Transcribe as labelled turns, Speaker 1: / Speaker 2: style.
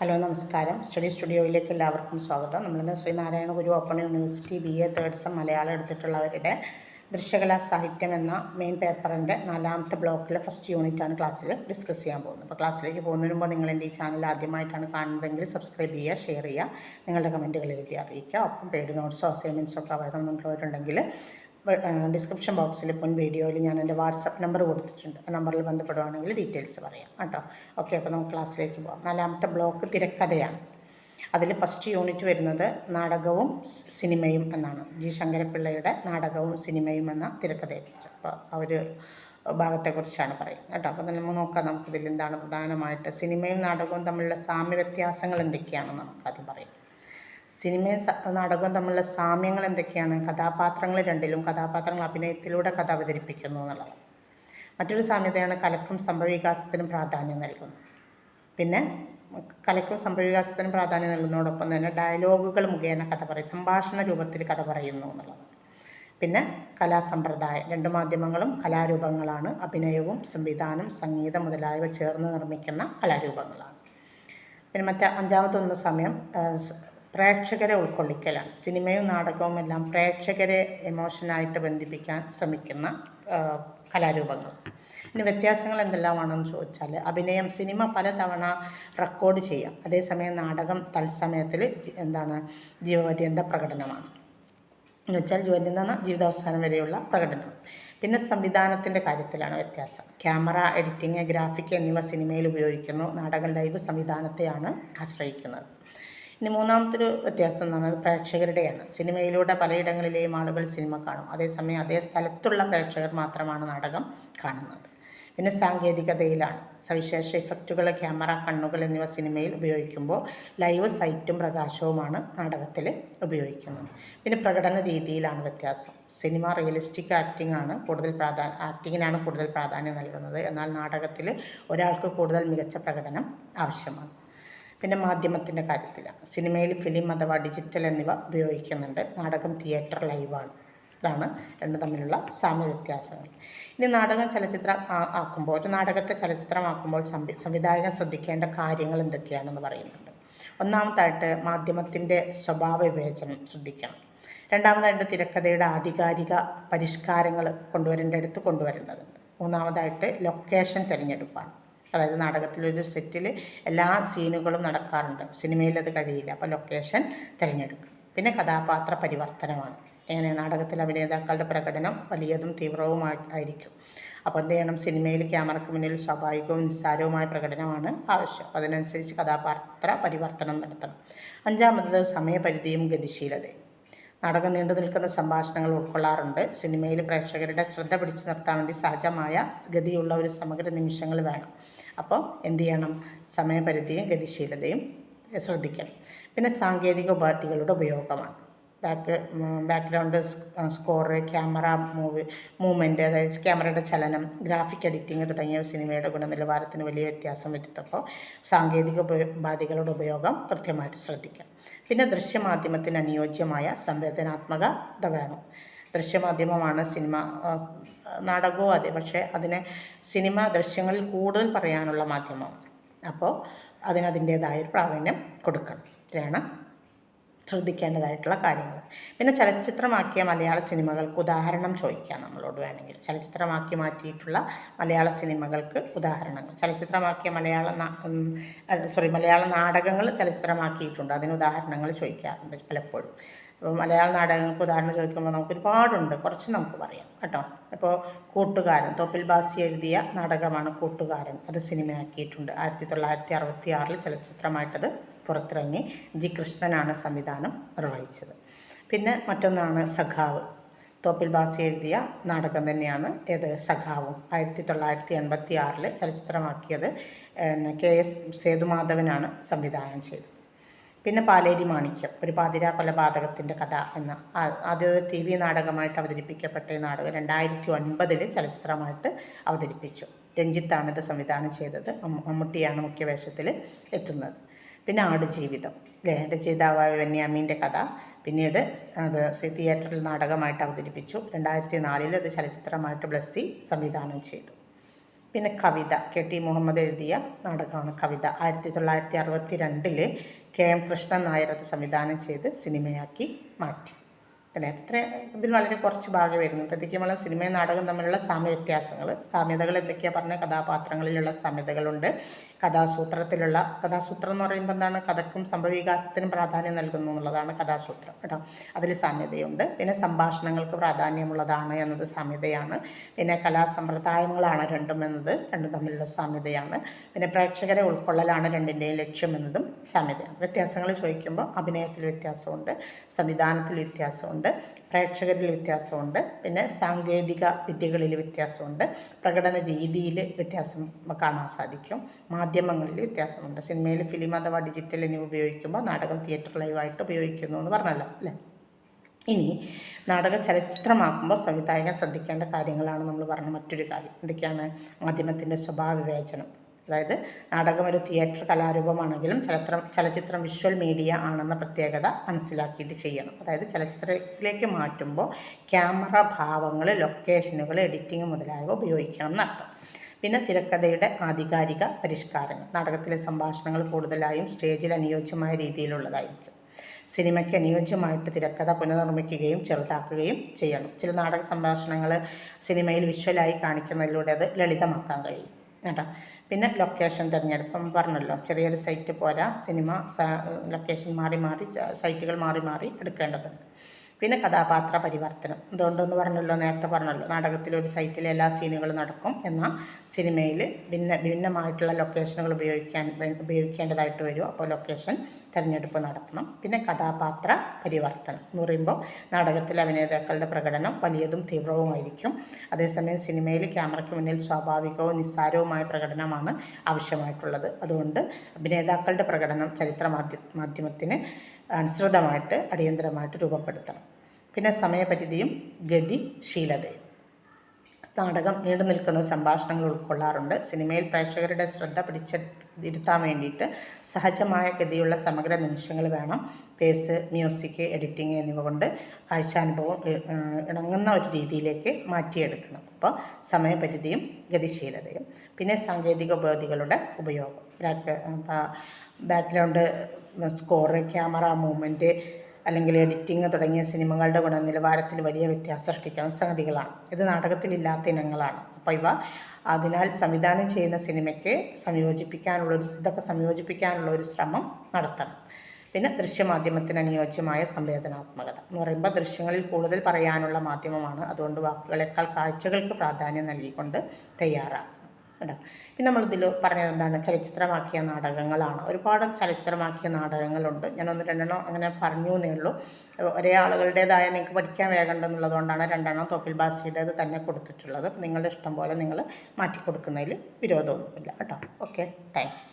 Speaker 1: Hello നമസ്കാരം. Study സ്റ്റുഡിയോയിലേക്ക് എല്ലാവർക്കും സ്വാഗതം. നമ്മളിന്ന് Sreenarayana Guru open university B A third sem Malayalam എടുത്തിട്ടുള്ളവരുടെ ദൃശ്യകലാ സാഹിത്യം എന്ന മെയിൻ പേപ്പറിന്റെ നാലാമത്തെ ബ്ലോക്കിലെ ഫസ്റ്റ് യൂണിറ്റാണ് ക്ലാസ്സിൽ ഡിസ്കസ് ചെയ്യാൻ പോകുന്നത്. അപ്പോൾ ക്ലാസ്സിലേക്ക് പോകുന്നതിന് മുമ്പ് നിങ്ങൾ എന്റെ ഈ ചാനൽ ആദ്യമായിട്ടാണ് കാണുന്നതെങ്കിൽ സബ്സ്ക്രൈബ് ചെയ്യുക ഷെയർ ചെയ്യുക നിങ്ങളുടെ കമന്റുകൾ എഴുതി അറിയിക്കുക. ഒപ്പം പെയ്ഡ് നോട്ട്സോ അസൈൻമെന്റ്സോ ഒക്കെ വേണമെന്നുള്ളവരുണ്ടെങ്കിൽ ഡിസ്ക്രിപ്ഷൻ ബോക്സിൽ മുൻ വീഡിയോയിൽ ഞാൻ എന്റെ വാട്സപ്പ് നമ്പർ കൊടുത്തിട്ടുണ്ട്. ആ നമ്പറിൽ ബന്ധപ്പെടുവാണെങ്കിൽ ഡീറ്റെയിൽസ് പറയാം കേട്ടോ. ഓക്കെ അപ്പോൾ നമുക്ക് ക്ലാസ്സിലേക്ക് പോകാം നാലാമത്തെ ബ്ലോക്ക് തിരക്കഥയാണ്. അതിൽ ഫസ്റ്റ് യൂണിറ്റ് വരുന്നത് നാടകവും സിനിമയും എന്നാണ്. ജി ശങ്കരപ്പിള്ളയുടെ നാടകവും സിനിമയും എന്ന തിരക്കഥയെക്കുറിച്ച്. അപ്പോൾ ആ ഒരു ഭാഗത്തെക്കുറിച്ചാണ് പറയുന്നത് കേട്ടോ. അപ്പോൾ നമുക്ക് നോക്കാം നമുക്കിതിൽ എന്താണ് പ്രധാനമായിട്ട്. സിനിമയും നാടകവും തമ്മിലുള്ള സാമ്യ വ്യത്യാസങ്ങൾ എന്തൊക്കെയാണെന്ന് നമുക്കാദ്യം പറയാം. സിനിമയും നാടകവും തമ്മിലുള്ള സാമ്യങ്ങൾ എന്തൊക്കെയാണ്? കഥാപാത്രങ്ങൾ രണ്ടിലും കഥാപാത്രങ്ങൾ അഭിനയത്തിലൂടെ കഥ അവതരിപ്പിക്കുന്നു എന്നുള്ളത്. മറ്റൊരു സാമ്യതയാണ് കലക്കും സംഭവവികാസത്തിനും പ്രാധാന്യം നൽകുന്നു പിന്നെ കലക്കും സംഭവവികാസത്തിനും പ്രാധാന്യം നൽകുന്നതോടൊപ്പം തന്നെ ഡയലോഗുകൾ മുഖേന കഥ പറയും സംഭാഷണ രൂപത്തിൽ കഥ പറയുന്നു എന്നുള്ളത്. പിന്നെ കലാസമ്പ്രദായം രണ്ട് മാധ്യമങ്ങളും കലാരൂപങ്ങളാണ്. അഭിനയവും സംവിധാനം സംഗീതം മുതലായവ ചേർന്ന് നിർമ്മിക്കുന്ന കലാരൂപങ്ങളാണ്. പിന്നെ മറ്റേ അഞ്ചാമത്തെ ഒന്ന് സമയം പ്രേക്ഷകരെ ഉൾക്കൊള്ളിക്കലാണ്. സിനിമയും നാടകവും എല്ലാം പ്രേക്ഷകരെ എമോഷനായിട്ട് ബന്ധിപ്പിക്കാൻ ശ്രമിക്കുന്ന കലാരൂപങ്ങൾ. ഇനി വ്യത്യാസങ്ങൾ എന്തെല്ലാമാണെന്ന് ചോദിച്ചാൽ അഭിനയം സിനിമ പലതവണ റെക്കോർഡ് ചെയ്യാം. അതേസമയം നാടകം തത്സമയത്തിൽ എന്താണ് ജീവപര്യന്ത പ്രകടനമാണ്. എന്ന് വെച്ചാൽ ജോലി നിന്ന് ജീവിതാവസാനം വരെയുള്ള പ്രകടനം. പിന്നെ സംവിധാനത്തിന്റെ കാര്യത്തിലാണ് വ്യത്യാസം. ക്യാമറ എഡിറ്റിംഗ് ഗ്രാഫിക് എന്നിവ സിനിമയിൽ ഉപയോഗിക്കുന്നു. നാടകം ലൈവ് സംവിധാനത്തെയാണ് ആശ്രയിക്കുന്നത്. ഇനി മൂന്നാമത്തെ ഒരു വ്യത്യാസം എന്ന് പറയുന്നത് പ്രേക്ഷകരുടെയാണ്. സിനിമയിലൂടെ പലയിടങ്ങളിലെയും ആളുകൾ സിനിമ കാണും. അതേസമയം അതേ സ്ഥലത്തുള്ള പ്രേക്ഷകർ മാത്രമാണ് നാടകം കാണുന്നത്. പിന്നെ സാങ്കേതികതയിലാണ്. സവിശേഷ ഇഫക്റ്റുകൾ ക്യാമറ കണ്ണുകൾ എന്നിവ സിനിമയിൽ ഉപയോഗിക്കുമ്പോൾ ലൈവ് സൈറ്റും പ്രകാശവുമാണ് നാടകത്തിൽ ഉപയോഗിക്കുന്നത്. പിന്നെ പ്രകടന രീതിയിലാണ് വ്യത്യാസം. സിനിമ റിയലിസ്റ്റിക് ആക്ടിംഗ് ആണ് കൂടുതൽ പ്രാധാന്യം ആക്ടിങ്ങിനാണ് കൂടുതൽ പ്രാധാന്യം നൽകുന്നത്. എന്നാൽ നാടകത്തിൽ ഒരാൾക്ക് കൂടുതൽ മികച്ച പ്രകടനം ആവശ്യമാണ്. പിന്നെ മാധ്യമത്തിന്റെ കാര്യത്തിലാണ് സിനിമയിൽ ഫിലിം അഥവാ ഡിജിറ്റൽ എന്നിവ ഉപയോഗിക്കുന്നുണ്ട്. നാടകം തിയേറ്റർ ലൈവാണ്. ഇതാണ് രണ്ട് തമ്മിലുള്ള സാമ്യ വ്യത്യാസങ്ങൾ. ഇനി നാടകം ചലച്ചിത്ര ആക്കുമ്പോൾ ഒരു നാടകത്തെ ചലച്ചിത്രമാക്കുമ്പോൾ സംവി സംവിധായകൻ ശ്രദ്ധിക്കേണ്ട കാര്യങ്ങൾ എന്തൊക്കെയാണെന്ന് പറയുന്നുണ്ട്. ഒന്നാമതായിട്ട് മാധ്യമത്തിന്റെ സ്വഭാവ വിവേചനം ശ്രദ്ധിക്കണം. രണ്ടാമതായിട്ട് തിരക്കഥയുടെ ആധികാരിക പരിഷ്കാരങ്ങൾ കൊണ്ടുവരേണ്ടടുത്ത് കൊണ്ടുവരേണ്ടതുണ്ട്. മൂന്നാമതായിട്ട് ലൊക്കേഷൻ തിരഞ്ഞെടുപ്പാണ്. അതായത് നാടകത്തിലൊരു സെറ്റിൽ എല്ലാ സീനുകളും നടക്കാറുണ്ട്. സിനിമയിൽ അത് കഴിയില്ല. അപ്പോൾ ലൊക്കേഷൻ തിരഞ്ഞെടുക്കും. പിന്നെ കഥാപാത്ര പരിവർത്തനമാണ്. എങ്ങനെ നാടകത്തിൽ അഭിനേതാക്കളുടെ പ്രകടനം വലിയതും തീവ്രവുമായി ആയിരിക്കും. അപ്പോൾ എന്ത് ചെയ്യണം? സിനിമയിൽ ക്യാമറയ്ക്ക് മുന്നിൽ സ്വാഭാവികവും നിസ്സാരവുമായ പ്രകടനമാണ് ആവശ്യം. അതിനനുസരിച്ച് കഥാപാത്ര പരിവർത്തനം നടത്തണം. അഞ്ചാമത്തത് സമയപരിധിയും ഗതിശീലതയും. നാടകം നീണ്ടു നിൽക്കുന്ന സംഭാഷണങ്ങൾ ഉൾക്കൊള്ളാറുണ്ട്. സിനിമയിൽ പ്രേക്ഷകരുടെ ശ്രദ്ധ പിടിച്ചു നിർത്താൻ വേണ്ടി സഹജമായ ഗതിയുള്ള ഒരു സമഗ്ര നിമിഷങ്ങൾ വേണം. അപ്പോൾ എന്ത് ചെയ്യണം? സമയപരിധിയും ഗതിശീലതയും ശ്രദ്ധിക്കണം. പിന്നെ സാങ്കേതിക ഉപാധികളുടെ ഉപയോഗമാണ്. Back background score camera move movement അതായത് ക്യാമറയുടെ ചലനം ഗ്രാഫിക് എഡിറ്റിംഗ് തുടങ്ങിയ സിനിമയുടെ ഗുണനിലവാരത്തിന് വലിയ വ്യത്യാസം വരുത്തപ്പോൾ സാങ്കേതിക ഉപാധികളുടെ ഉപയോഗം കൃത്യമായിട്ട് ശ്രദ്ധിക്കണം. പിന്നെ ദൃശ്യമാധ്യമത്തിന് അനുയോജ്യമായ സംവേദനാത്മകത വേണം. ദൃശ്യമാധ്യമമാണ് സിനിമ. നാടകവും അതെ. പക്ഷേ അതിനെ സിനിമ ദൃശ്യങ്ങളിൽ കൂടുതൽ പറയാനുള്ള മാധ്യമം. അപ്പോൾ അതിന് അതിന്റേതായ ഒരു പ്രാവീണ്യം കൊടുക്കണം. ഇത്രയാണ് ശ്രദ്ധിക്കേണ്ടതായിട്ടുള്ള കാര്യങ്ങൾ. പിന്നെ ചലച്ചിത്രമാക്കിയ മലയാള സിനിമകൾക്ക് ഉദാഹരണം ചോദിക്കാം നമ്മളോട് വേണമെങ്കിൽ. ചലച്ചിത്രമാക്കി മാറ്റിയിട്ടുള്ള മലയാള സിനിമകൾക്ക് ഉദാഹരണങ്ങൾ. ചലച്ചിത്രമാക്കിയ മലയാള സോറി മലയാള നാടകങ്ങൾ ചലച്ചിത്രമാക്കിയിട്ടുണ്ട്. അതിന് ഉദാഹരണങ്ങൾ ചോദിക്കാറുണ്ട് പലപ്പോഴും. മലയാള നാടകങ്ങൾക്ക് ഉദാഹരണം ചോദിക്കുമ്പോൾ നമുക്ക് ഒരുപാടുണ്ട് കുറച്ച് നമുക്ക് പറയാം. കേട്ടോ? അപ്പോൾ കൂട്ടുകാരൻ തോപ്പിൽ ബാസി എഴുതിയ നാടകമാണ് കൂട്ടുകാരൻ. അത് സിനിമയാക്കിയിട്ടുണ്ട്. ആയിരത്തി തൊള്ളായിരത്തി അറുപത്തി ആറിൽ ചലച്ചിത്രമായിട്ടത് പുറത്തിറങ്ങി ജി കൃഷ്ണനാണ് സംവിധാനം നിർവഹിച്ചത്. പിന്നെ മറ്റൊന്നാണ് സഖാവ്. തോപ്പിൽ ബാസി എഴുതിയ നാടകം തന്നെയാണ് ഏത്? സഖാവും. ആയിരത്തി തൊള്ളായിരത്തി എൺപത്തി ആറിൽ ചലച്ചിത്രമാക്കിയത് കെ എസ് സേതുമാധവനാണ് സംവിധാനം ചെയ്തത്. പിന്നെ പാലേരി മാണിക്യം ഒരു പാതിരാ കൊലപാതകത്തിന്റെ കഥ എന്ന അത് ടി വി നാടകമായിട്ട് അവതരിപ്പിക്കപ്പെട്ട ഈ നാടകം രണ്ടായിരത്തി ഒൻപതിൽ ചലച്ചിത്രമായിട്ട് അവതരിപ്പിച്ചു. രഞ്ജിത്താണ് ഇത് സംവിധാനം ചെയ്തത്. മമ്മ- മമ്മൂട്ടിയാണ് മുഖ്യവേഷത്തിൽ എത്തുന്നത്. പിന്നെ ആടുജീവിതം അല്ലേ രചയിതാവായ ബെന്യാമീന്റെ കഥ. പിന്നീട് അത് സി തിയേറ്ററിൽ നാടകമായിട്ട് അവതരിപ്പിച്ചു. രണ്ടായിരത്തി നാലിൽ അത് ചലച്ചിത്രമായിട്ട് ബ്ലസ്സി സംവിധാനം ചെയ്തു. പിന്നെ കവിത കെ ടി മുഹമ്മദ് എഴുതിയ നാടകമാണ് കവിത. ആയിരത്തി തൊള്ളായിരത്തി അറുപത്തി രണ്ടിൽ കെ എം കൃഷ്ണൻ നായർ അത് സംവിധാനം ചെയ്ത് സിനിമയാക്കി മാറ്റി. പിന്നെ എത്ര ഇതിൽ വളരെ കുറച്ച് ഭാഗം വരുന്നു. നമ്മൾ സിനിമയും നാടകം തമ്മിലുള്ള സാമ്യ വ്യത്യാസങ്ങൾ സാമ്യതകൾ എന്തൊക്കെയാണ് പറഞ്ഞ? കഥാപാത്രങ്ങളിലുള്ള സാമ്യതകളുണ്ട്. കഥാസൂത്രത്തിലുള്ള കഥാസൂത്രം എന്ന് പറയുമ്പോൾ എന്താണ്? കഥക്കും സംഭവവികാസത്തിനും പ്രാധാന്യം നൽകുന്നു എന്നുള്ളതാണ് കഥാസൂത്രം കേട്ടോ. അതിൽ സാമ്യതയുണ്ട്. പിന്നെ സംഭാഷണങ്ങൾക്ക് പ്രാധാന്യമുള്ളതാണ് എന്നത് സാമ്യതയാണ്. പിന്നെ കലാസമ്പ്രദായങ്ങളാണ് രണ്ടും എന്നത് രണ്ടും തമ്മിലുള്ള സാമ്യതയാണ്. പിന്നെ പ്രേക്ഷകരെ ഉൾക്കൊള്ളലാണ് രണ്ടിന്റെയും ലക്ഷ്യം എന്നതും സാമ്യതയാണ്. വ്യത്യാസങ്ങൾ ചോദിക്കുമ്പോൾ അഭിനയത്തിൽ വ്യത്യാസമുണ്ട് സംവിധാനത്തിൽ വ്യത്യാസമുണ്ട്. പ്രേക്ഷകരിൽ വ്യത്യാസമുണ്ട്. പിന്നെ സാങ്കേതിക വിദ്യകളിൽ വ്യത്യാസമുണ്ട്. പ്രകടന രീതിയിൽ വ്യത്യാസം കാണാൻ സാധിക്കും. മാധ്യമങ്ങളിൽ വ്യത്യാസമുണ്ട്. സിനിമയിൽ ഫിലിം അഥവാ ഡിജിറ്റൽ എന്നിവ ഉപയോഗിക്കുമ്പോൾ നാടകം തിയേറ്റർ ലൈവായിട്ട് ഉപയോഗിക്കുന്നു എന്ന് പറഞ്ഞല്ലോ അല്ലേ? ഇനി നാടക ചലച്ചിത്രമാക്കുമ്പോൾ സംവിധായകൻ ശ്രദ്ധിക്കേണ്ട കാര്യങ്ങളാണ് നമ്മൾ പറഞ്ഞ മറ്റൊരു കാര്യം. എന്തൊക്കെയാണ്? മാധ്യമത്തിന്റെ സ്വഭാവ വിവേചനം അതായത് നാടകം ഒരു തിയേറ്റർ കലാരൂപമാണെങ്കിലും ചലത്രം ചലച്ചിത്രം വിഷ്വൽ മീഡിയ ആണെന്ന പ്രത്യേകത മനസ്സിലാക്കിയിട്ട് ചെയ്യണം. അതായത് ചലച്ചിത്രത്തിലേക്ക് മാറ്റുമ്പോൾ ക്യാമറ ഭാവങ്ങൾ ലൊക്കേഷനുകൾ എഡിറ്റിംഗ് മുതലായവ ഉപയോഗിക്കണം എന്നർത്ഥം. പിന്നെ തിരക്കഥയുടെ ആധികാരിക പരിഷ്കാരങ്ങൾ. നാടകത്തിലെ സംഭാഷണങ്ങൾ കൂടുതലായും സ്റ്റേജിൽ അനുയോജ്യമായ രീതിയിലുള്ളതായിരിക്കും. സിനിമയ്ക്ക് അനുയോജ്യമായിട്ട് തിരക്കഥ പുനർനിർമ്മിക്കുകയും ചെറുതാക്കുകയും ചെയ്യണം. ചില നാടക സംഭാഷണങ്ങൾ സിനിമയിൽ വിഷ്വലായി കാണിക്കുന്നതിലൂടെ അത് ലളിതമാക്കാൻ കഴിയും. കേട്ടോ. പിന്നെ ലൊക്കേഷൻ തിരഞ്ഞെടുപ്പം. പറഞ്ഞല്ലോ ചെറിയൊരു സൈറ്റ് പോരാ. സിനിമ ലൊക്കേഷൻ മാറി മാറി സൈറ്റുകൾ മാറി മാറി എടുക്കേണ്ടതുണ്ട് പിന്നെ കഥാപാത്ര പരിവർത്തനം. എന്തുകൊണ്ടെന്ന് പറഞ്ഞല്ലോ നേരത്തെ പറഞ്ഞല്ലോ നാടകത്തിൽ ഒരു എല്ലാ സീനുകളും നടക്കും എന്നാൽ സിനിമയിൽ ഭിന്ന ഭിന്നമായിട്ടുള്ള ലൊക്കേഷനുകൾ ഉപയോഗിക്കാൻ ഉപയോഗിക്കേണ്ടതായിട്ട് വരും. അപ്പോൾ ലൊക്കേഷൻ തിരഞ്ഞെടുപ്പ് നടത്തണം. പിന്നെ കഥാപാത്ര പരിവർത്തനം എന്ന് പറയുമ്പോൾ നാടകത്തിലെ അഭിനേതാക്കളുടെ പ്രകടനം വലിയതും തീവ്രവുമായിരിക്കും. അതേസമയം സിനിമയിൽ ക്യാമറയ്ക്ക് മുന്നിൽ സ്വാഭാവികവും നിസ്സാരവുമായ പ്രകടനമാണ് ആവശ്യമായിട്ടുള്ളത്. അതുകൊണ്ട് അഭിനേതാക്കളുടെ പ്രകടനം ചരിത്ര മാധ്യ മാധ്യമത്തിന് അനുസൃതമായിട്ട് അടിയന്തരമായിട്ട് രൂപപ്പെടുത്തണം. പിന്നെ സമയപരിധിയും ഗതിശീലതയും. നാടകം നീണ്ടു നിൽക്കുന്ന സംഭാഷണങ്ങൾ ഉൾക്കൊള്ളാറുണ്ട്. സിനിമയിൽ പ്രേക്ഷകരുടെ ശ്രദ്ധ പിടിച്ചിരുത്താൻ വേണ്ടിയിട്ട് സഹജമായ ഗതിയുള്ള സമഗ്ര നിമിഷങ്ങൾ വേണം. പേസ് മ്യൂസിക് എഡിറ്റിംഗ് എന്നിവ കൊണ്ട് കാഴ്ചാനുഭവം ഇണങ്ങുന്ന ഒരു രീതിയിലേക്ക് മാറ്റിയെടുക്കണം. അപ്പോൾ സമയപരിധിയും ഗതിശീലതയും. പിന്നെ സാങ്കേതിക ഉപാധികളുടെ ഉപയോഗം. Back background score camera movement അല്ലെങ്കിൽ എഡിറ്റിംഗ് തുടങ്ങിയ സിനിമകളുടെ ഗുണനിലവാരത്തിൽ വലിയ വ്യത്യാസം സൃഷ്ടിക്കുന്ന സംഗതികളാണ്. ഇത് നാടകത്തിലില്ലാത്ത ഇനങ്ങളാണ്. അപ്പോൾ ഇവ അതിനാൽ സംവിധാനം ചെയ്യുന്ന സിനിമയ്ക്ക് സംയോജിപ്പിക്കാനുള്ള ഒരു ഇതൊക്കെ സംയോജിപ്പിക്കാനുള്ള ഒരു ശ്രമം നടത്തണം. പിന്നെ ദൃശ്യമാധ്യമത്തിന് അനുയോജ്യമായ സംവേദനാത്മകത എന്ന് പറയുമ്പോൾ ദൃശ്യങ്ങളിൽ കൂടുതൽ പറയാനുള്ള മാധ്യമമാണ്. അതുകൊണ്ട് വാക്കുകളേക്കാൾ കാഴ്ചകൾക്ക് പ്രാധാന്യം നൽകിക്കൊണ്ട് തയ്യാറാകും കേട്ടോ പിന്നെ നമ്മളിതിൽ പറഞ്ഞത് എന്താണ്? ചലച്ചിത്രമാക്കിയ നാടകങ്ങളാണ്. ഒരുപാട് ചലച്ചിത്രമാക്കിയ നാടകങ്ങളുണ്ട്. ഒന്ന് രണ്ടെണ്ണം അങ്ങനെ പറഞ്ഞു എന്നേ ഉള്ളൂ ഒരേ ആളുകളുടേതായ നിങ്ങൾക്ക് പഠിക്കാൻ വേഗണ്ടെന്നുള്ളതുകൊണ്ടാണ് രണ്ടെണ്ണം തോപ്പിൽ ബാസിയുടേത് തന്നെ കൊടുത്തിട്ടുള്ളത്. നിങ്ങളുടെ ഇഷ്ടം പോലെ നിങ്ങൾ മാറ്റി കൊടുക്കുന്നതിൽ വിരോധമൊന്നുമില്ല. കേട്ടോ. Okay thanks